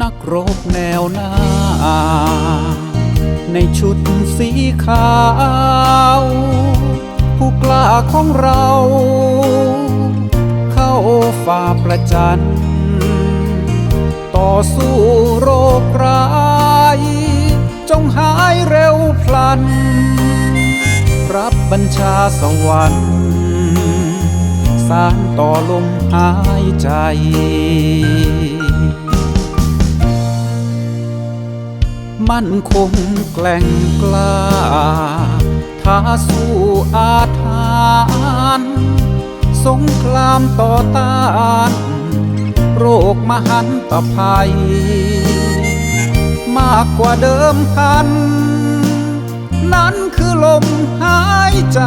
นักรบแนวหน้า ในชุดสีขาว ผู้กล้าของเรา เข้าฝ่าประจัน ต่อสู้โรคร้าย จงหายเร็วพลัน รับบัญชาสวรรค์สารต่อลมหายใจ มั่นคงแกล่งกล้าท้าสู้อาถานสงครามต่อต้าน โรคมหันตภัย มากกว่าเดิมพัน นั้นคือลมหายใจ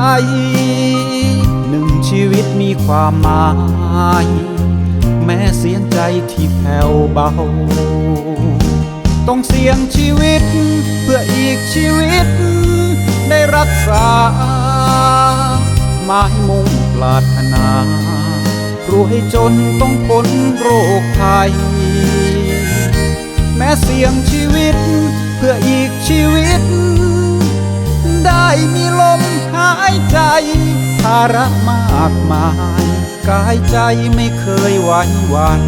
หนึ่งชีวิตมีความหมาย แม้เสียงใจที่แผ่วเบา ต้องเสี่ยงชีวิต เพื่ออีกชีวิต ได้รักษาหมายมุ่งปรารถนารวยจนต้องพ้นโรคภัย แม้เสี่ยงชีวิต เพื่ออีกชีวิต ได้มีลมหายใจภาระมากมาย กายใจไม่เคยหวั่นหวัน